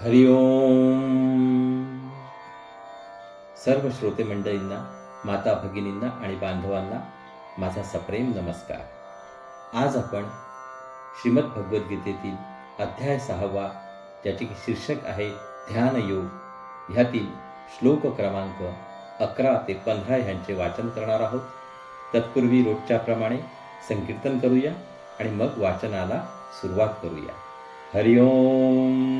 हरिओम सर्व श्रोते मंडळींना माता भगिनींना आणि बांधवांना माझा सप्रेम नमस्कार. आज आपण श्रीमद भगवद्गीतेतील अध्याय सहावा ज्याचे की शीर्षक आहे ध्यानयोग ह्यातील श्लोक क्रमांक अकरा ते पंधरा ह्यांचे वाचन करणार आहोत. तत्पूर्वी रोजच्याप्रमाणे संकीर्तन करूया आणि मग वाचनाला सुरुवात करूया. हरिओम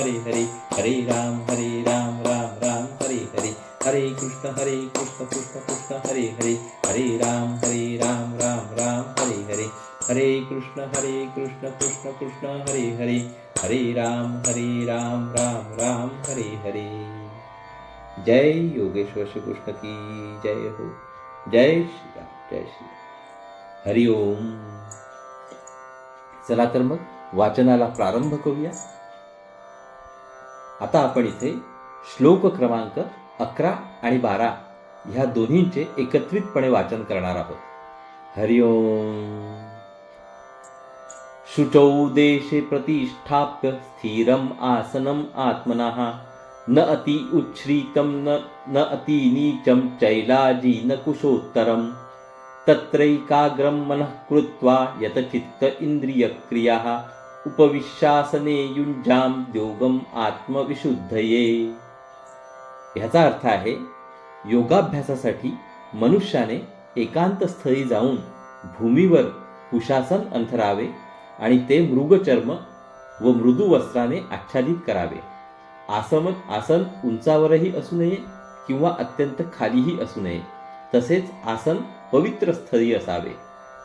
हरे हरे हरे राम हरे राम राम राम हरे हरे हरे कृष्ण हरे कृष्ण कृष्ण कृष्ण हरे हरे हरे राम हरे राम राम राम हरे हरे हरे कृष्ण हरे कृष्ण कृष्ण कृष्ण हरे हरे हरे राम हरे राम राम राम हरे हरे। जय योगेश्वर श्री कृष्ण की जय हो। जय श्री राम जय श्री हरिओम चला तर मग वाचनाला प्रारंभ करूया। आता आपण इथे श्लोक क्रमांक अकरा आणि बारा ह्या दोन्हींचे एकत्रितपणे वाचन करणार आहोत. हरिओम शुचौ देशे प्रतिष्ठाप्य स्थिरम् आसनम् आत्मना। न अति उच्छ्रितं न न अति नीचं चैलाजी न कुशोत्तरं तत्रैकाग्रं मनः कृत्वा यतचित्त इन्द्रियक्रियाः। उपविश्वासने युंजाम योगम आत्मविशुद्धये. ह्याचा अर्थ आहे योगाभ्यासासाठी मनुष्याने एकांत स्थळी जाऊन भूमीवर कुशासन अंथरावे आणि ते मृगचर्म व मृदू वस्त्राने आच्छादित करावे. आसन आसन उंचावरही असू नये किंवा अत्यंत खालीही असू नये. तसेच आसन पवित्र स्थळी असावे.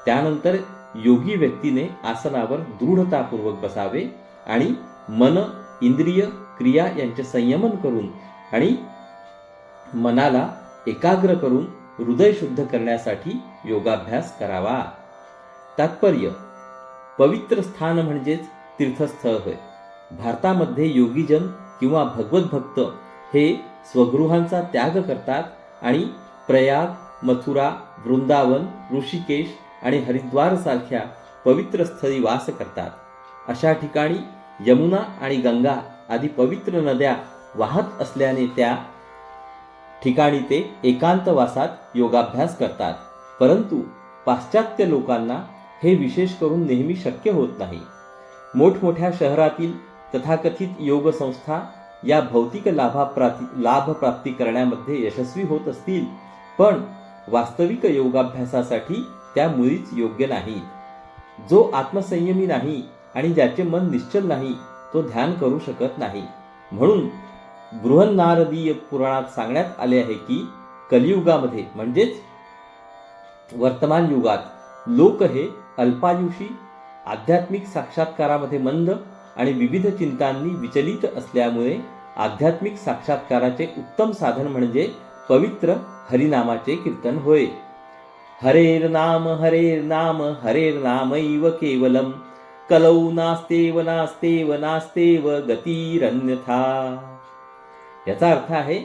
त्यानंतर योगी व्यक्तीने आसनावर दृढतापूर्वक बसावे आणि मन इंद्रिय क्रिया यांचे संयमन करून आणि मनाला एकाग्र करून हृदय शुद्ध करण्यासाठी योगाभ्यास करावा. तात्पर्य पवित्र स्थान म्हणजेच तीर्थस्थळ होय. भारतामध्ये योगीजन किंवा भगवत भक्त हे स्वगृहांचा त्याग करतात आणि प्रयाग मथुरा वृंदावन ऋषिकेश आणि हरिद्वार सारख्या पवित्र स्थळी वास करतात. अशा ठिकाणी यमुना आणि गंगा आदी पवित्र नद्या वाहत असल्याने त्या ठिकाणी ते एकांतवासात योगाभ्यास करतात. परंतु पाश्चात्य लोकांना हे विशेष करून नेहमी शक्य होत नाही. मोठमोठ्या शहरातील तथाकथित योग संस्था या भौतिक लाभाप्राप्ती लाभप्राप्ती करण्यामध्ये यशस्वी होत असतील पण वास्तविक योगाभ्यासासाठी त्या मुळीच योग्य नाही. जो आत्मसंयमी नाही आणि ज्याचे मन निश्चल नाही तो ध्यान करू शकत नाही. म्हणून बृहन्नारदीय पुराणात सांगण्यात आले आहे की कलियुगामध्ये म्हणजेच वर्तमान युगात लोक हे अल्पायुषी आध्यात्मिक साक्षात्कारामध्ये मंद आणि विविध चिंतांनी विचलित असल्यामुळे आध्यात्मिक साक्षात्काराचे उत्तम साधन म्हणजे पवित्र हरिनामाचे कीर्तन होय. हरेर नाम हरेर नाम हरेर नामैव केवलम। कलौ नास्तेव नास्तेव नास्तेव गतीरन्यथा। याचा अर्थ आहे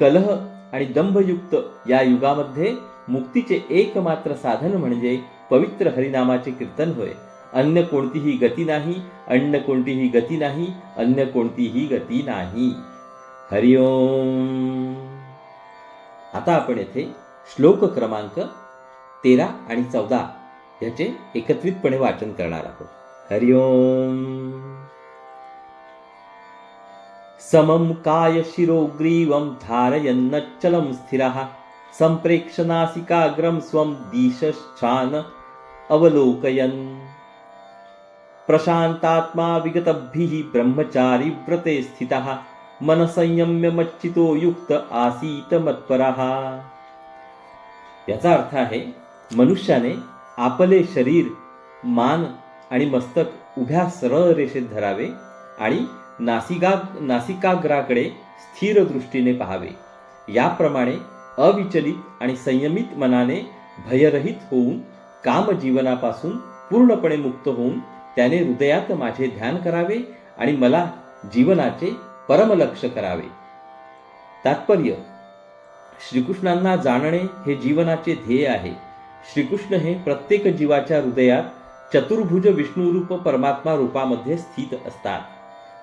कलह आणि दंभयुक्त या युगामध्ये मुक्तीचे एकमात्र साधन म्हणजे पवित्र हरिनामाचे कीर्तन होय. अन्य कोणतीही गती नाही अन्न कोणतीही गती नाही अन्य कोणतीही गती नाही. हरिओम आता आपण येथे श्लोक क्रमांक तेरा आणि चौदा याचे एकत्रितपणे वाचन करणार आहोत. हरिओम समं काय शिरोग्रीवं धारयन्नच्चलं स्थिरः सम्प्रेक्षनासिकाग्रं स्वं दिशश्चान अवलोकयन्। प्रशान्तात्मा विगतभिः ब्रह्मचारी व्रते स्थितः मनसंयम्यमच्चितो युक्त आसीत मत्परः। याचा अर्थ आहे मनुष्याने आपले शरीर मान आणि मस्तक उभ्या सरळ रेषेत धरावे आणि नासिका नासिकाग्राकडे स्थिर दृष्टीने पाहावे. याप्रमाणे अविचलित आणि संयमित मनाने भयरहित होऊन कामजीवनापासून पूर्णपणे मुक्त होऊन त्याने हृदयात माझे ध्यान करावे आणि मला जीवनाचे परमलक्ष करावे. तात्पर्य श्रीकृष्णांना जाणणे हे जीवनाचे ध्येय आहे. श्रीकृष्ण हे प्रत्येक जीवाच्या हृदयात चतुर्भुज विष्णुरूप परमात्मा रूपामध्ये स्थित असतात.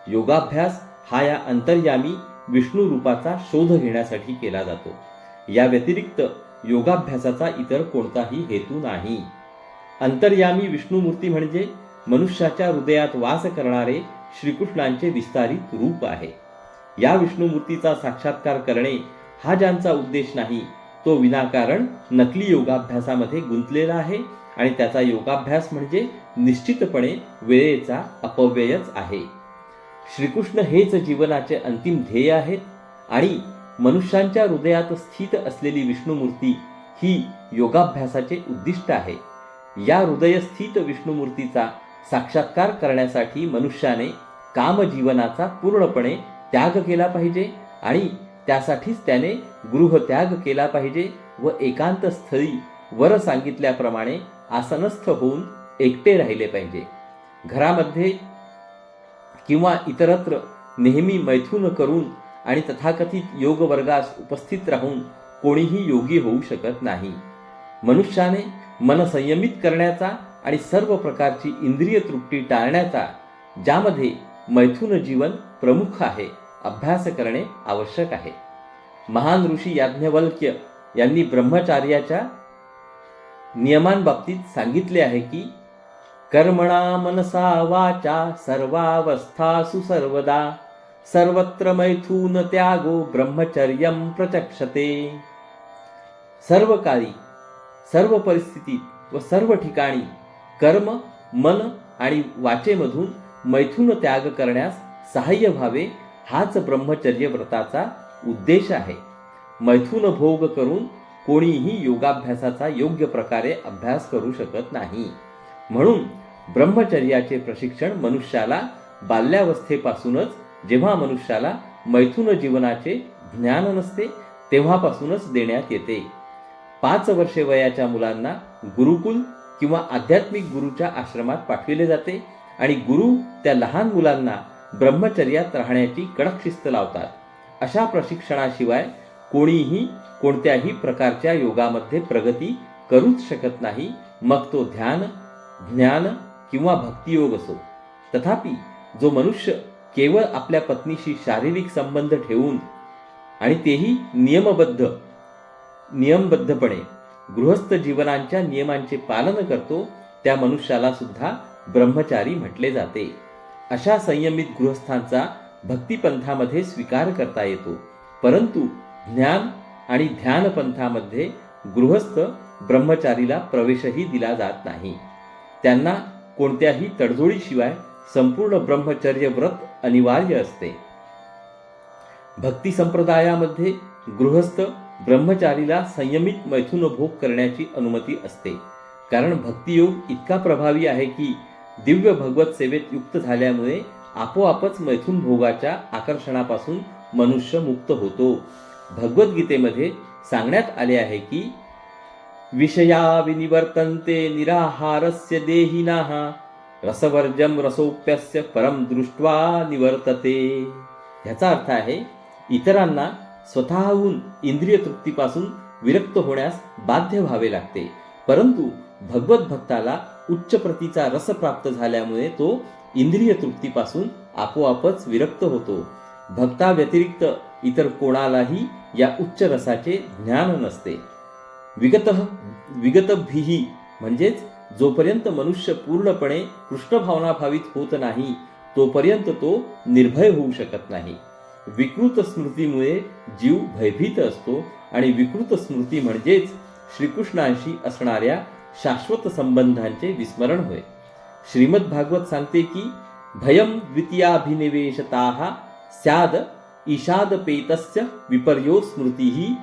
योगाभ्यास हा या अंतर्यामी विष्णू रूपाचा शोध घेण्यासाठी केला जातो. या व्यतिरिक्त योगाभ्यासाचा इतर कोणताही हेतू नाही. अंतर्यामी विष्णुमूर्ती म्हणजे मनुष्याच्या हृदयात वास करणारे श्रीकृष्णांचे विस्तारित रूप आहे. या विष्णुमूर्तीचा साक्षात्कार करणे हा ज्यांचा उद्देश नाही तो विनाकारण नकली योगाभ्यासामध्ये गुंतलेला आहे आणि त्याचा योगाभ्यास म्हणजे निश्चितपणे वेळेचा अपव्ययच आहे. श्रीकृष्ण हेच जीवनाचे अंतिम ध्येय आहेत आणि मनुष्यांच्या हृदयात स्थित असलेली विष्णुमूर्ती ही योगाभ्यासाचे उद्दिष्ट आहे. या हृदयस्थित विष्णुमूर्तीचा साक्षात्कार करण्यासाठी मनुष्याने कामजीवनाचा पूर्णपणे त्याग केला पाहिजे आणि त्यासाठीच त्याने गृहत्याग केला पाहिजे व एकांत स्थळी वर सांगितल्याप्रमाणे आसनस्थ होऊन एकटे राहिले पाहिजे. घरामध्ये किंवा इतरत्र नेहमी मैथून करून आणि तथाकथित योग वर्गास उपस्थित राहून कोणीही योगी होऊ शकत नाही. मनुष्याने मन संयमित करण्याचा आणि सर्व प्रकारची इंद्रिय तृप्ती टाळण्याचा ज्यामध्ये मैथून जीवन प्रमुख आहे. अभ्यास करणे आवश्यक आहे. महान ऋषी याज्ञवल्क्य यांनी ब्रह्मचार्याच्या नियमांबाबतीत सांगितले आहे की कर्मणा मनसा वाचा सर्वावस्थासु सर्वदा सर्वत्र मैथून त्यागो ब्रह्मचर्य प्रचक्षते. सर्व काळी सर्व परिस्थितीत व सर्व ठिकाणी कर्म मन आणि वाचेमधून मैथून त्याग करण्यास सहाय्य व्हावे हाच ब्रह्मचर्य व्रताचा उद्देश आहे. मैथून भोग करून कोणीही योगाभ्यासाचा योग्य प्रकारे अभ्यास करू शकत नाही. म्हणून ब्रह्मचर्याचे प्रशिक्षण मनुष्याला बाल्यावस्थेपासूनच जेव्हा मनुष्याला मैथून जीवनाचे ज्ञान नसते तेव्हापासूनच देण्यात येते. पाच वर्षे वयाच्या मुलांना गुरुकुल किंवा आध्यात्मिक गुरुच्या आश्रमात पाठविले जाते आणि गुरु त्या लहान मुलांना ब्रह्मचर्यात राहण्याची कडक शिस्त लावतात. अशा प्रशिक्षणाशिवाय कोणीही कोणत्याही प्रकारच्या योगामध्ये प्रगती करूच शकत नाही. मग तो ध्यान ज्ञान किंवा भक्तियोग असो. तथापि जो मनुष्य केवळ आपल्या पत्नीशी शारीरिक संबंध ठेवून आणि तेही नियमबद्ध नियमबद्धपणे गृहस्थ जीवनांच्या नियमांचे पालन करतो त्या मनुष्याला सुद्धा ब्रह्मचारी म्हटले जाते. अशा संयमित गृहस्थांचा भक्तिपंथामध्ये स्वीकार करता येतो. परंतु ज्ञान आणि ध्यानपंथामध्ये गृहस्थ ब्रह्मचारीला प्रवेशही दिला जात नाही. त्यांना कोणत्याही तडजोडीशिवाय संपूर्ण ब्रह्मचर्य व्रत अनिवार्य असते. भक्ती संप्रदायामध्ये गृहस्थ ब्रह्मचारीला संयमित मैथुन भोग करण्याची अनुमती असते. कारण भक्तियोग इतका प्रभावी आहे की दिव्य भगवत सेवेत युक्त झाल्यामुळे आपोआपच मैथुन भोगाच्या आकर्षणापासून मनुष्य मुक्त होतो. भगवद्गीतेमध्ये सांगण्यात आले आहे की विषया विनिवर्तन्ते निराहारस्य देहिनाः रसवर्जम रसोप्यस्य परम दृष्ट्वा निवर्तते. ह्याचा अर्थ आहे इतरांना स्वतःहून इंद्रिय तृप्तीपासून विरक्त होण्यास बाध्य व्हावे लागते परंतु भगवत भक्ताला उच्च प्रतीचा रस प्राप्त झाल्यामुळे तो इंद्रिय तृप्तीपासून आपोआपच विरक्त होतो. भक्ता व्यतिरिक्त इतर कोणालाही या उच्च रसाचे ज्ञान नसते. विगत विगतभिही म्हणजेच जोपर्यंत मनुष्य पूर्णपणे कृष्ण भावनाभावित होत नाही तोपर्यंत तो निर्भय होऊ शकत नाही. विकृत स्मृतीमुळे जीव भयभीत असतो आणि विकृत स्मृती म्हणजेच श्रीकृष्णांशी असणाऱ्या शाश्वत संबंधांचे विस्मरण होय. श्रीमद भागवत सांगते की भयम द्वितीयाभिनिवेशता स्याद ईशादपेतस्य विपर्यो स्मृतीही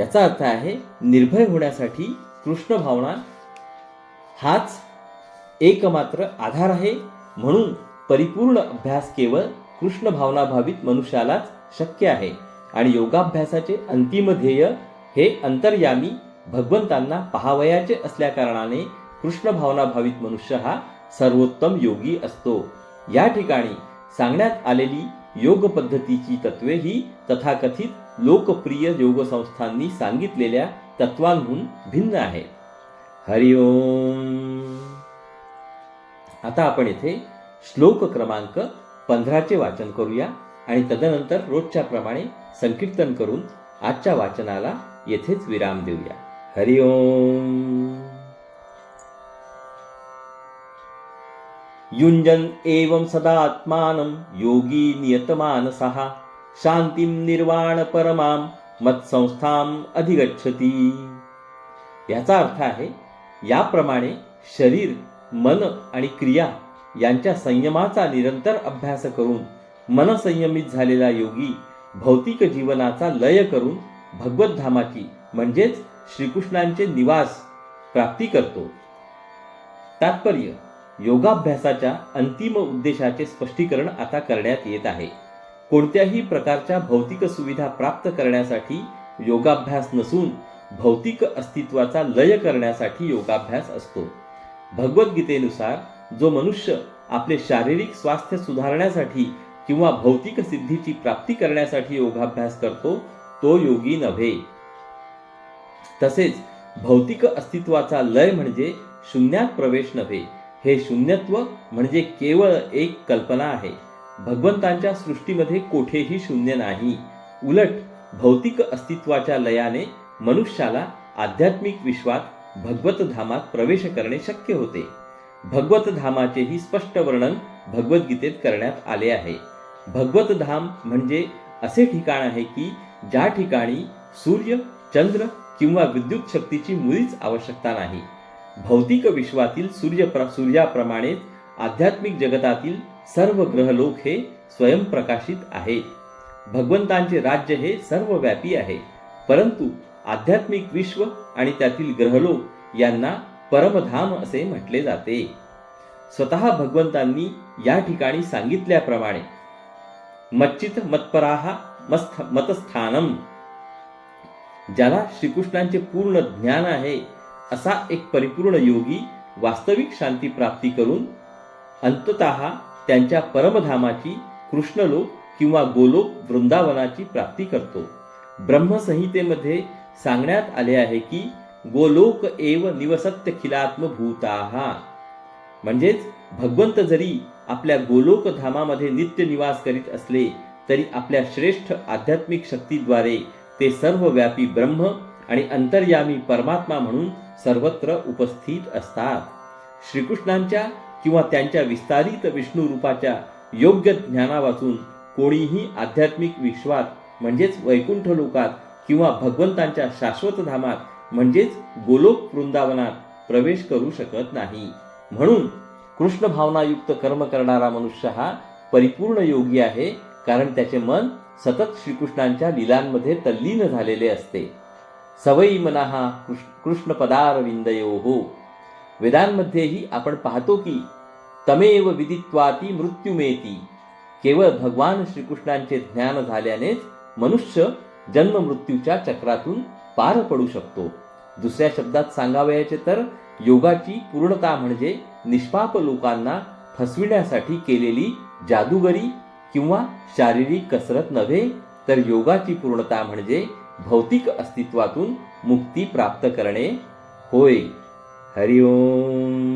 याचा अर्थ आहे निर्भय होण्यासाठी कृष्ण भावना हाच एकमात्र आधार आहे. म्हणून परिपूर्ण अभ्यास केवळ कृष्ण भावनाभावित मनुष्यालाच शक्य आहे. आणि योगाभ्यासाचे अंतिम ध्येय हे अंतर्यामी भगवंतांना पहावयाचे असल्याकारणाने कृष्ण भावनाभावित मनुष्य हा सर्वोत्तम योगी असतो. या ठिकाणी सांगण्यात आलेली योग पद्धतीची तत्वे ही तथाकथित लोकप्रिय योग संस्थांनी सांगितलेल्या तत्वांहून भिन्न आहेत. हरिओम आता आपण येथे श्लोक क्रमांक पंधराचे वाचन करूया आणि तदनंतर रोजच्या प्रमाणे संकीर्तन करून आजच्या वाचनाला येथेच विराम देऊया. हरि ओम। युञ्जन् एवं सदात्मानं योगी नियतमानसः। शान्तिं निर्वाणपरमां मत्संस्थाम् अधिगच्छति। याचा अर्थ आहे याप्रमाणे शरीर मन आणि क्रिया यांच्या संयमाचा निरंतर अभ्यास करून मनसंयमित झालेला योगी भौतिक जीवनाचा लय करून भगवतधामाची म्हणजेच श्रीकृष्णांचे निवास प्राप्ती करतो. तात्पर्य योगाभ्यासाच्या अंतिम उद्देशाचे स्पष्टीकरण आता करण्यात येत आहे. कोणत्याही प्रकारच्या भौतिक सुविधा प्राप्त करण्यासाठी योगाभ्यास नसून भौतिक अस्तित्वाचा लय करण्यासाठी योगाभ्यास असतो. भगवद्गीतेनुसार जो मनुष्य आपले शारीरिक स्वास्थ्य सुधारण्यासाठी किंवा भौतिक सिद्धीची प्राप्ती करण्यासाठी योगाभ्यास करतो तो योगी नव्हे. तसेच भौतिक अस्तित्वाचा लय म्हणजे शून्यात प्रवेश नव्हे. हे शून्यत्व म्हणजे केवळ एक कल्पना आहे. भगवंतांच्या सृष्टीमध्ये कोठेही शून्य नाही. उलट भौतिक अस्तित्वाच्या लयाने मनुष्याला आध्यात्मिक विश्वात भगवत धामात प्रवेश करणे शक्य होते. भगवत धामाचेही स्पष्ट वर्णन भगवद्गीतेत करण्यात आले आहे. भगवत धाम म्हणजे असे ठिकाण आहे की ज्या ठिकाणी सूर्य चंद्र किंवा विद्युत शक्तीची मुळीच आवश्यकता नाही. भौतिक विश्वातील सूर्य सूर्याप्रमाणेच आध्यात्मिक जगतातील सर्व ग्रहलोक हे स्वयंप्रकाशित आहे. भगवंतांचे राज्य हे सर्वव्यापी आहे. परंतु आध्यात्मिक विश्व आणि त्यातील ग्रहलोक यांना परमधाम असे म्हटले जाते. स्वतः भगवंतांनी या ठिकाणी सांगितल्याप्रमाणे मच्चित मत्पराहा मस्थ मतस्थानम ज्याला श्रीकृष्णांचे पूर्ण ज्ञान आहे असा एक परिपूर्ण योगी वास्तविक शांती प्राप्ती करून अंततः त्यांच्या परमधामाची कृष्णलोक किंवा गोलोक वृंदावनाची प्राप्ती करतो. ब्रह्मसंहितेमध्ये सांगण्यात आले आहे की गोलोक एव निवसत्य खिलात्म भूताहा म्हणजेच भगवंत जरी आपल्या गोलोक धामामध्ये नित्य निवास करीत असले तरी आपल्या श्रेष्ठ आध्यात्मिक शक्तीद्वारे ते सर्वव्यापी ब्रह्म आणि अंतर्यामी परमात्मा म्हणून सर्वत्र उपस्थित असतात. श्रीकृष्णांच्या किंवा त्यांच्या विस्तारित विष्णू रूपाच्या योग्य ज्ञाना वाचून कोणीही आध्यात्मिक विश्वात म्हणजेच वैकुंठ लोकात किंवा भगवंतांच्या शाश्वत धामात म्हणजेच गोलोक वृंदावनात प्रवेश करू शकत नाही. म्हणून कृष्ण भावनायुक्त कर्म करणारा मनुष्य हा परिपूर्ण योगी आहे कारण त्याचे मन सतत श्रीकृष्णांच्या लिलांमध्ये तल्लीन झालेले असते. सवयी मनाहा कृष्ण पदार विंदयो हो वेदांमध्येही आपण पाहतो की तमेव विदित्वाती मृत्युमेती. केवळ भगवान श्रीकृष्णांचे ज्ञान झाल्यानेच मनुष्य जन्म मृत्यूच्या चक्रातून पार पडू शकतो. दुसऱ्या शब्दात सांगावयाचे तर योगाची पूर्णता म्हणजे निष्पाप लोकांना फसविण्यासाठी केलेली जादूगरी किंवा शारीरिक कसरत नव्हे तर योगाची पूर्णता म्हणजे भौतिक अस्तित्वातून मुक्ती प्राप्त करणे. होय. हरिओम.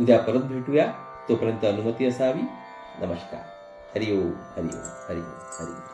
उद्या परत भेटूया. तोपर्यंत अनुमती असावी. नमस्कार. हरिओम हरिओम हरिओम हरिओम.